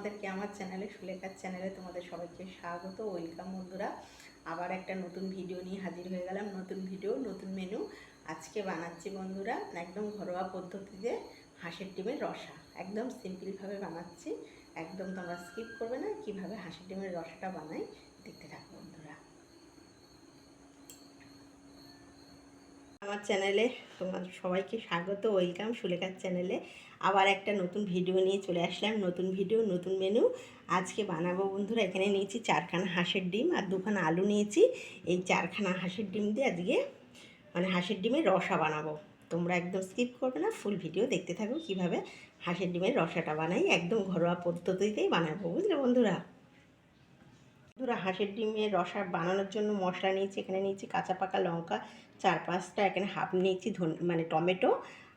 তোমাদেরকে আমার চ্যানেলে, সুলেখার চ্যানেলে তোমাদের সবাইকে স্বাগত, ওয়েলকাম বন্ধুরা। আবার একটা নতুন ভিডিও নিয়ে হাজির হয়ে গেলাম, নতুন ভিডিও, নতুন মেনু। আজকে বানাচ্ছি বন্ধুরা একদম ঘরোয়া পদ্ধতিতে হাঁসের ডিমের রসা। একদম সিম্পলভাবে বানাচ্ছি, একদম তোমরা স্কিপ করবে না কীভাবে হাঁসের ডিমের রসাটা বানাই, দেখতে থাকো বন্ধুরা। আমার চ্যানেলে তোমাদের সবাইকে স্বাগত, ওয়েলকাম সুলেখার চ্যানেলে। আবার একটা নতুন ভিডিও নিয়ে চলে আসলাম, নতুন ভিডিও নতুন মেনু আজকে বানাবো বন্ধুরা, এখানে নিয়েছি চারখানা হাঁসের ডিম আর দুখানা আলু নিয়েছি। এই চারখানা হাঁসের ডিম দিয়ে আজকে মানে হাঁসের ডিমের রসা বানাবো। তোমরা একদম স্কিপ করবে না ফুল ভিডিও দেখতে থাকো কীভাবে হাঁসের ডিমের রসাটা বানাই, একদম ঘরোয়া পদ্ধতিতেই বানাবো। বুঝলে বন্ধুরা? বন্ধুরা, হাঁসের ডিমের রসা বানানোর জন্য মশলা নিয়েছি, এখানে নিয়েছি কাঁচা পাকা লঙ্কা, চার পাঁচটা, এখানে হাফ নিয়েছি ধন মানে টমেটো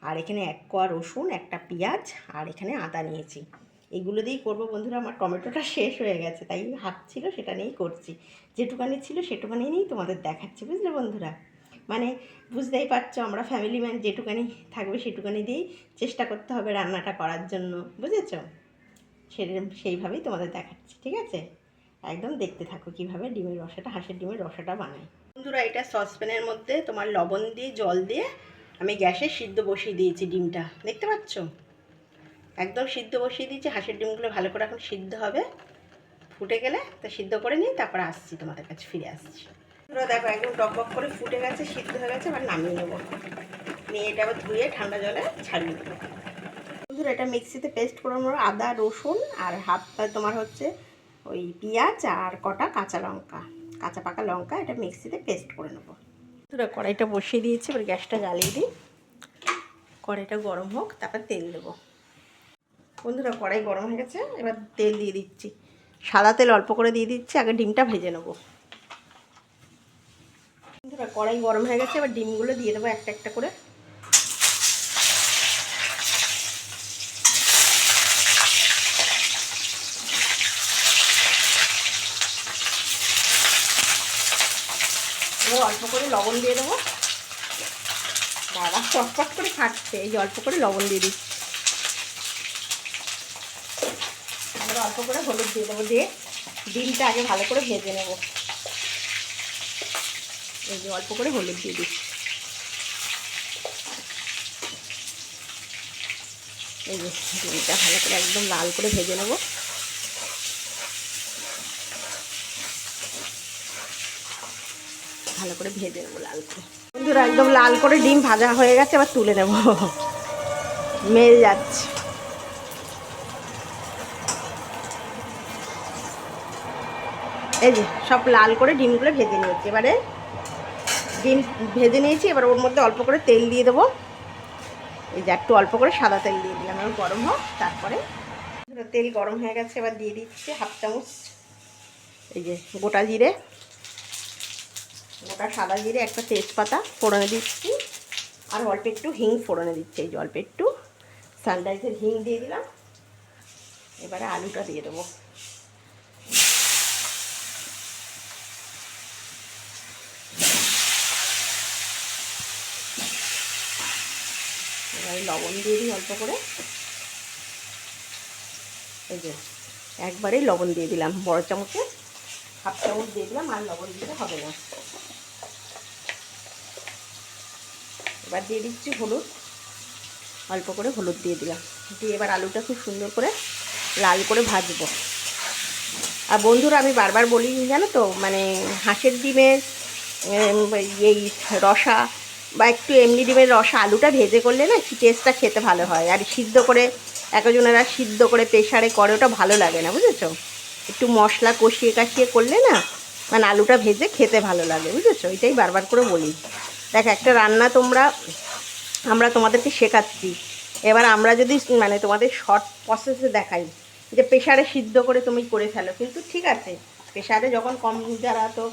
আর এখানে এক কোয়া রসুন, একটা পেঁয়াজ আর এখানে আদা নিয়েছি। এগুলো দিয়েই করব বন্ধুরা, আমার টমেটোটা শেষ হয়ে গেছে, তাই হাফ ছিল সেটা নিয়েই করছি। যেটুকানি ছিল সেটুকানি নিয়েই তোমাদের দেখাচ্ছি, বুঝলে বন্ধুরা? মানে বুঝতেই পারছ, আমরা ফ্যামিলি ম্যান যেটুকানি থাকবে সেটুকানি দিয়েই চেষ্টা করতে হবে রান্নাটা করার জন্য, বুঝেছ? সেরকম সেইভাবেই তোমাদের দেখাচ্ছি, ঠিক আছে? একদম দেখতে থাকো কীভাবে ডিমের রসাটা, হাঁসের ডিমের রসাটা বানাই বন্ধুরা, এটা সসপ্যানের মধ্যে তোমার লবণ দিয়ে, জল দিয়ে আমি গ্যাসে সিদ্ধ বসিয়ে দিয়েছি ডিমটা। দেখতে পাচ্ছ? একদম সিদ্ধ বসিয়ে দিয়েছি, হাঁসের ডিমগুলো ভালো করে এখন সিদ্ধ হবে। ফুটে গেলে তো সিদ্ধ করে নিই তারপরে আসছি তোমাদের কাছে, ফিরে আসছি। বন্ধুরা দেখো একদম টকবক করে ফুটে গেছে, সিদ্ধ হয়ে গেছে আবার নামিয়ে নেব। নিয়ে এটা আবার ধুয়ে ঠান্ডা জলে ছাড়িয়ে নেব বন্ধুরা, এটা মিক্সিতে পেস্ট করে নেব আদা, রসুন আর হাফটা তোমার হচ্ছে ওই পেঁয়াজ আর কটা কাঁচা লঙ্কা, কাঁচা পাকা লঙ্কা এটা মিক্সিতে পেস্ট করে নেব। বন্ধুরা কড়াইটা বসিয়ে দিয়েছি, এবার গ্যাসটা জ্বালিয়ে দিই। কড়াইটা গরম হোক, তারপর তেল দেবো। বন্ধুরা, কড়াই গরম হয়ে গেছে, এবার তেল দিয়ে দিচ্ছি। সাদা তেল অল্প করে দিয়ে দিচ্ছি, আগে ডিমটা ভেজে নেব। বন্ধুরা, কড়াই গরম হয়ে গেছে, এবার ডিমগুলো দিয়ে দেবো একটা একটা করে এবার অল্প করে লবণ দিয়ে দেবো। বাবা চটপট করে ফাটছে, এই অল্প করে লবণ দিয়ে দিচ্ছি। এবার অল্প করে হলুদ দিয়ে দেবো, দিয়ে ডিমটা আগে ভালো করে ভেজে নেব। এই যে অল্প করে হলুদ দিয়ে দিচ্ছি। এই যে ডিমটা ভালো করে একদম লাল করে ভেজে নেব। ভালো করে ভেজে নেব লাল করে। বন্ধুরা, একদম লাল করে ডিম ভাজা হয়ে গেছে, এবার তুলে নেব। মেল যাচ্ছে। এই যে, সব লাল করে ডিমগুলো ভেজে নিয়েছি। এবারে ডিম ভেজে নিয়েছি, এবার ওর মধ্যে অল্প করে তেল দিয়ে দেবো। এই যে, একটু অল্প করে সাদা তেল দিয়ে দিলাম, এবার গরম হোক, তারপরে তেল গরম হয়ে গেছে, এবার দিয়ে দিচ্ছি হাফ চামচ। এই যে, গোটা জিরে। গোটা সাদা জিরে একটা তেজপাতা ফোড়নে দিচ্ছি। আর অল্প একটু হিং ফোড়নে দিচ্ছি, এই অল্প একটু। সানরাইজের হিং দিয়ে দিলাম। এবারে আলুটা দিয়ে দেবো। এবারে লবণ দিয়ে দিই অল্প করে। এই যে, একবারেই লবণ দিয়ে দিলাম, বড় চামচে। হাফ চামচ দিয়ে দিলাম, আর লবণ দিতে হবে না। এবার দিয়ে দিচ্ছি হলুদ। অল্প করে হলুদ দিয়ে দিলাম। দিয়ে এবার আলুটা খুব সুন্দর করে লাল করে ভাজবো। আর বন্ধুরা, আমি বারবার বলি জানো তো মানে হাঁসের ডিমের এই রসা বা একটু এমনি ডিমের রসা আলুটা ভেজে করলে না টেস্টটা খেতে ভালো হয়। আর সিদ্ধ করে একজনেরা সিদ্ধ করে প্রেশারে করে, ওটা ভালো লাগে না, বুঝেছ? একটু মশলা কষিয়ে কাশিয়ে করলে না মানে আলুটা ভেজে খেতে ভালো লাগে, বুঝেছ? এটাই বারবার করে বলি। দেখ, একটা রান্না তোমরা, আমরা তোমাদেরকে শেখাচ্ছি। এবার আমরা যদি মানে তোমাদের শর্ট প্রসেসে দেখাই, যে প্রেশারে সিদ্ধ করে তুমি করে ফেলো। কিন্তু ঠিক আছে প্রেশারে যখন কম, যারা তো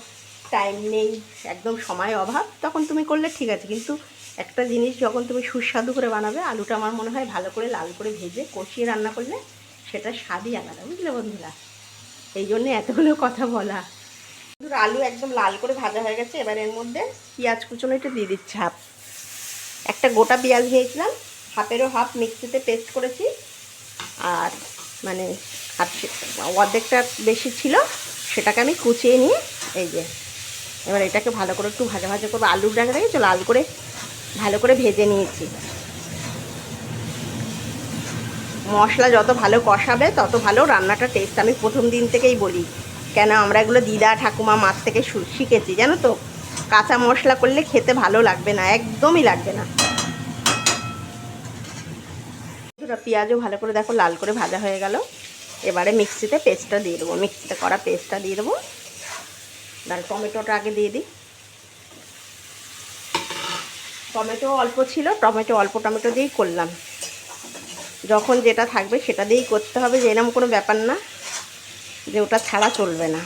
টাইম নেই, একদম সময় অভাব, তখন তুমি করলে ঠিক আছে। কিন্তু একটা জিনিস যখন তুমি সুস্বাদু করে বানাবে, আলুটা আমার মনে হয় ভালো করে লাল করে ভেজে কষিয়ে রান্না করলে সেটা স্বাদই আলাদা, বুঝলে বন্ধুরা? এই জন্যে এতগুলো কথা বলা। আলু একদম লাল করে ভাজা হয়ে গেছে, এবার এর মধ্যে পেঁয়াজ কুচনো একটু দিয়ে দিচ্ছি হাফ। একটা গোটা পেঁয়াজ নিয়েছিলাম হাফেরও হাফ, মিক্সিতে পেস্ট করেছি। আর মানে সে- অর্ধেকটা বেশি ছিল, সেটাকে আমি কুচিয়ে নিয়ে এই যে, এবার এটাকে ভালো করে একটু ভাজা ভাজা করব। আলুর ডাকা দেখেছ? লাল করে ভালো করে ভেজে নিয়েছি। মশলা যত ভালো কষাবে, তত ভালো রান্নাটা টেস্ট আমি প্রথম দিন থেকেই বলি। কেন আমরা এগুলো দিদা, ঠাকুমা মাছ থেকে শিখেছি, জানো তো? কাঁচা মশলা করলে খেতে ভালো লাগবে না, একদমই লাগবে না। পেঁয়াজও ভালো করে দেখো, লাল করে ভাজা হয়ে গেল। এবারে মিক্সিতে পেস্টটা দিয়ে দেবো, মিক্সিতে করা পেস্টটা দিয়ে দেবো। তার টমেটোটা আগে দিয়ে দিই। টমেটো অল্প ছিল, টমেটো অল্প টমেটো দিয়েই করলাম। যখন যেটা থাকবে সেটা দিয়েই করতে হবে, যে কোনো ব্যাপার না। যে ওটা ছাড়া চলবে না।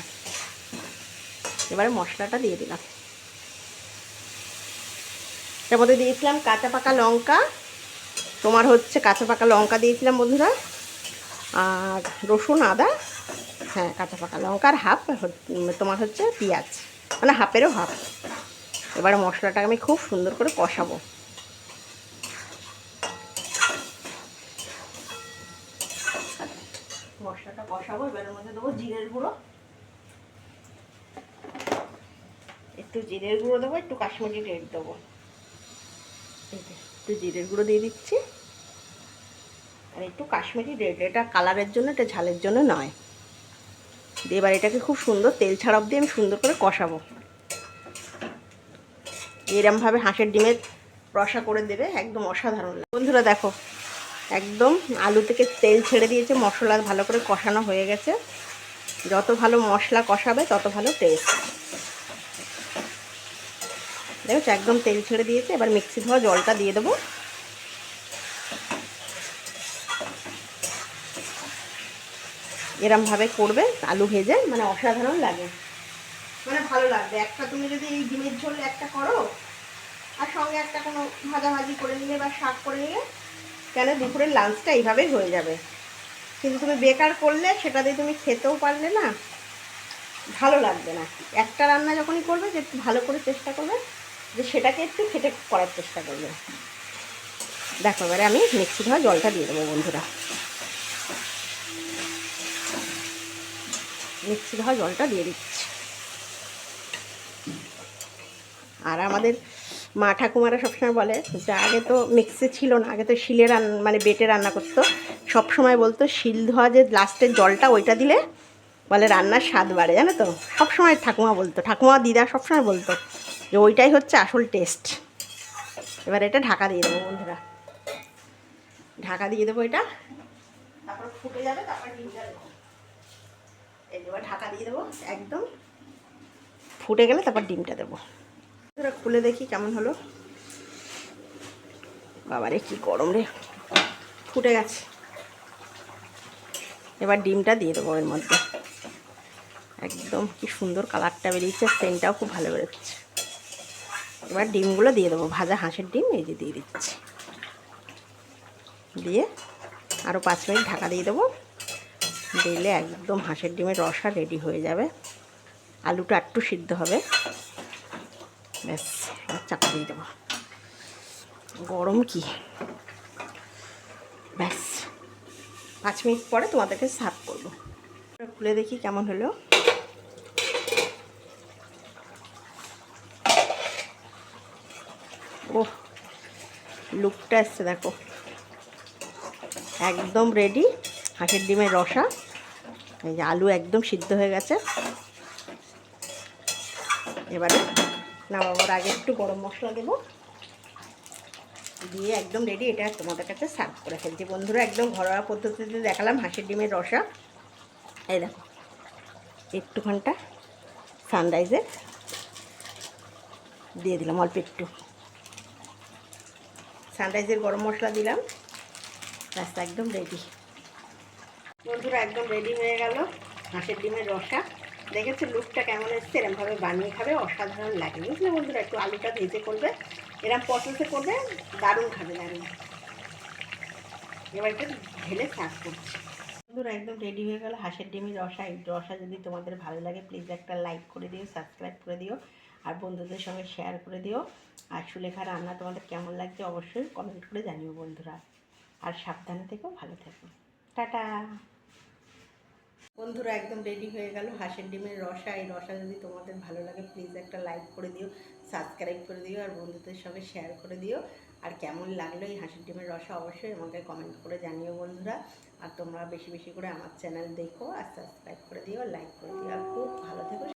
এবারে মশলাটা দিয়ে দিলাম। তার মধ্যে দিয়েছিলাম কাঁচা পাকা লঙ্কা। তোমার হচ্ছে কাঁচা পাকা লঙ্কা দিয়েছিলাম বন্ধুরা। আর রসুন আদা। হ্যাঁ কাঁচা পাকা লঙ্কা আর হাফ তোমার হচ্ছে পেঁয়াজ। মানে হাফেরও হাফ। এবারে মশলাটা আমি খুব সুন্দর করে কষাবো। মশলাটা কষাবো এবারের মধ্যে দেবো জিরের গুঁড়ো। একটু জিরের গুঁড়ো দেবো, একটু কাশ্মীরি রেড দেবো। একটু জিরের গুঁড়ো দিয়ে দিচ্ছি। আর একটু কাশ্মীরি রেড, এটা কালারের জন্য, এটা ঝালের জন্য নয়। দিয়ে এবার এটাকে খুব সুন্দর তেল ছাড়া অব্দি আমি সুন্দর করে কষাবো। এরমভাবে হাঁসের ডিমের রসা করে দেবে, একদম অসাধারণ বন্ধুরা দেখো একদম আলু থেকে তেল ছেড়ে দিয়েছে, মশলা ভালো করে কষানো হয়ে গেছে। যত ভালো মশলা কষাবে, তত ভালো টেস্ট দেখো একদম তেল ছেড়ে দিয়েছে, এবার মিক্সি ধোয়া জলটা দিয়ে দেবো। এরমভাবে করবে, আলু ভেজে মানে অসাধারণ লাগে। মানে ভালো লাগবে। একটা তুমি যদি এই ডিমের ঝোল একটা করো, আর সঙ্গে একটা কোনো ভাজাভাজি করে নিলে বা শাক করে নিলে কেন দুপুরের লাঞ্চটা এইভাবেই হয়ে যাবে? কিন্তু তুমি বেকার করলে সেটা দিয়ে তুমি খেতেও পারলে না, ভালো লাগবে না। একটা রান্না যখনই করবে যে একটু ভালো করে চেষ্টা করবে, যে সেটাকে একটু খেটে করার চেষ্টা করবে। দেখো, এবারে আমি মিক্সি ধোয়া জলটা দিয়ে দেবো বন্ধুরা। মিক্সি ধোয়া জলটা দিয়ে দিচ্ছি। আর আমাদের মা ঠাকুমারা সবসময় বলে যে আগে তো মিক্সি ছিল না, আগে তো শিলে রান মানে বেটে রান্না করতো। সবসময় বলতো শিল ধোয়া যে লাস্টের জলটা ওইটা দিলে বলে রান্নার স্বাদ বাড়ে, জানো তো? সবসময় ঠাকুমা বলতো, ঠাকুমা দিদা সবসময় বলতো যে ওইটাই হচ্ছে আসল টেস্ট এবার এটা ঢাকা দিয়ে দেবো বন্ধুরা। ঢাকা দিয়ে দেবো এটা। তারপর ফুটে যাবে, তারপর ডিমটা দেবো। এবার ঢাকা দিয়ে দেবো, একদম। ফুটে গেলে তারপর ডিমটা দেবো। খুলে দেখি কেমন হলো। বাবারে কি গরম রে। ফুটে গেছে। এবার ডিমটা দিয়ে দেবো এর মধ্যে। একদম কি সুন্দর কালারটা বেরিয়েছে, সেন্টটাও খুব ভালো বেরোচ্ছে। এবার ডিমগুলো দিয়ে দেবো, ভাজা হাঁসের ডিম এই যে দিয়ে দিচ্ছি। দিয়ে আরও পাঁচ মিনিট ঢাকা দিয়ে দেবো। দিলে একদম হাঁসের ডিমের রসা রেডি হয়ে যাবে। আলুটা একটু সিদ্ধ হবে। ব্যাস চাপা দিয়ে দেবো। গরম কি? ব্যাস, পাঁচ মিনিট পরে তোমাদেরকে সার্ভ করব। খুলে দেখি কেমন হলো। ও লুকটা এসছে, দেখো। একদম রেডি হাঁসের ডিমের রসা। এই যে আলু একদম সিদ্ধ হয়ে গেছে। এবারে নামাবার আগে একটু গরম মশলা দেবো। দিয়ে একদম রেডি এটা তোমাদের কাছে সার্ভ করে ফেলছি। বন্ধুরা, একদম ঘরোয়া পদ্ধতিতে দেখালাম হাঁসের ডিমের রসা। এই দেখো, একটুখানটা সানরাইজের দিয়ে দিলাম অল্প একটু। সানরাইজের গরম মশলা দিলাম। রাস্তা একদম রেডি বন্ধুরা, একদম রেডি হয়ে গেল হাঁসের ডিমের রসা। দেখেছ লুকটা কেমন এসছে? এরমভাবে বানিয়ে খাবে, অসাধারণ লাগে। বুঝলে বন্ধুরা? একটু আলুটা ভেজে করবে। এরম পটলতে করবে, দারুণ খাবে, দারুণ। এবার একটু ঢেলে সার্ভ করছি। বন্ধুরা, একদম রেডি হয়ে গেল হাঁসের ডিমের রসা। এই রসা যদি তোমাদের ভালো লাগে প্লিজ একটা লাইক করে দিও সাবস্ক্রাইব করে দিও, আর বন্ধুদের সঙ্গে শেয়ার করে দিও। আর সুলেখা রান্না তোমাদের কেমন লাগছে অবশ্যই কমেন্ট করে জানিও বন্ধুরা। আর সাবধানে থেকো, ভালো থেকো। টাটা! বন্ধুরা, একদম রেডি হয়ে গেল হাঁসের ডিমের রসা। এই রসা যদি তোমাদের ভালো লাগে প্লিজ একটা লাইক করে দিও সাবস্ক্রাইব করে দিও আর বন্ধুদের সঙ্গে শেয়ার করে দিও। আর কেমন লাগল এই হাঁসের ডিমের রসা, অবশ্যই আমাকে কমেন্ট করে জানিও বন্ধুরা। আর তোমরা বেশি বেশি করে আমার চ্যানেল দেখো আর সাবস্ক্রাইব করে দিও লাইক করে দিও। আর খুব ভালো থেকো